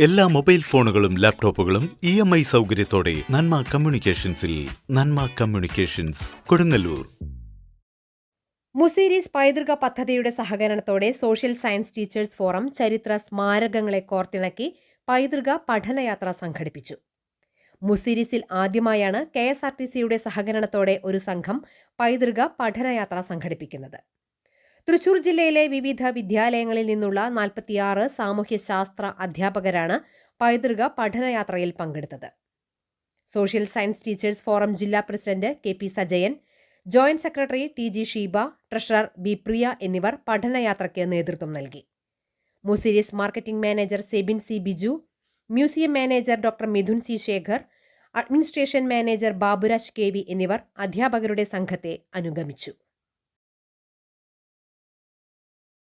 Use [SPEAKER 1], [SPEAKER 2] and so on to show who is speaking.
[SPEAKER 1] എല്ലാ മൊബൈൽ ഫോണുകളും ലാപ്ടോപ്പുകളും ഇ എം ഐ സൗകര്യത്തോടെ നന്മ കമ്മ്യൂണിക്കേഷൻസിൽ നന്മ കമ്മ്യൂണിക്കേഷൻസ് കൊടുങ്ങല്ലൂർ.
[SPEAKER 2] മുസീരീസ് പൈതൃക പദ്ധതിയുടെ സഹകരണത്തോടെ സോഷ്യൽ സയൻസ് ടീച്ചേഴ്സ് ഫോറം ചരിത്ര സ്മാരകങ്ങളെ കോർത്തിണക്കി പൈതൃക പഠനയാത്ര സംഘടിപ്പിച്ചു. മുസീരീസിൽ ആദ്യമായാണ് കെ എസ് ആർ ടി സിയുടെ സഹകരണത്തോടെ ഒരു സംഘം പൈതൃക പഠനയാത്ര സംഘടിപ്പിക്കുന്നത്. തൃശൂർ ജില്ലയിലെ വിവിധ വിദ്യാലയങ്ങളിൽ നിന്നുള്ള നാൽപ്പത്തിയാറ് സാമൂഹ്യശാസ്ത്ര അധ്യാപകരാണ് പൈതൃക പഠനയാത്രയിൽ പങ്കെടുത്തത്. സോഷ്യൽ സയൻസ് ടീച്ചേഴ്സ് ഫോറം ജില്ലാ president K P Sajayan joint secretary T G Sheeba treasurer B Priya എന്നിവർ പഠനയാത്രയ്ക്ക് നേതൃത്വം നൽകി. Muziris marketing manager Sebin C Biju museum manager doctor Mithun C Sekhar administration manager Baburaj K എന്നിവർ അധ്യാപകരുടെ സംഘത്തെ അനുഗമിച്ചു.